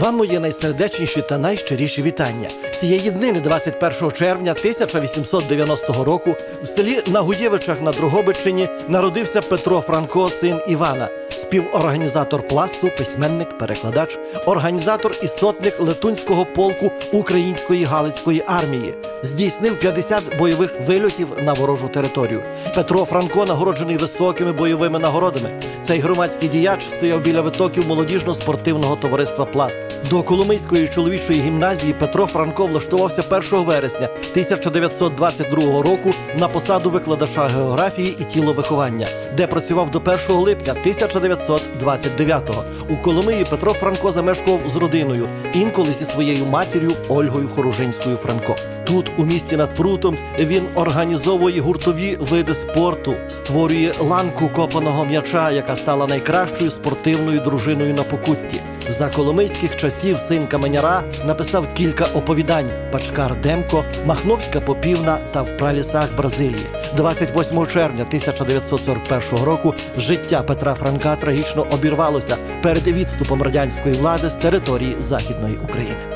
Вам моє найсердечніші та найщиріші вітання. Цієї днини, 21 червня 1890 року, в селі Нагуєвичах на Дрогобичині народився Петро Франко, син Івана, співорганізатор пласту, письменник, перекладач, організатор і сотник Летунського полку Української Галицької армії. Здійснив 50 бойових вильотів на ворожу територію. Петро Франко нагороджений високими бойовими нагородами. Цей громадський діяч стояв біля витоків молодіжно-спортивного товариства Пласт. До Коломийської чоловічої гімназії Петро Франко влаштувався 1 вересня 1922 року на посаду викладача географії і тіловиховання, де працював до 1 липня 1929-го. У Коломиї Петро Франко замешкував з родиною, інколи зі своєю матір'ю Ольгою Хоружинською Франко. Тут, у місті над Прутом, він організовує гуртові види спорту, створює ланку копаного м'яча, яка стала найкращою спортивною дружиною на Покутті. За коломийських часів син Каменяра написав кілька оповідань: Пачкар Демко, Махновська Попівна та в пралісах Бразилії. 28 червня 1941 року життя Петра Франка трагічно обірвалося перед відступом радянської влади з території Західної України.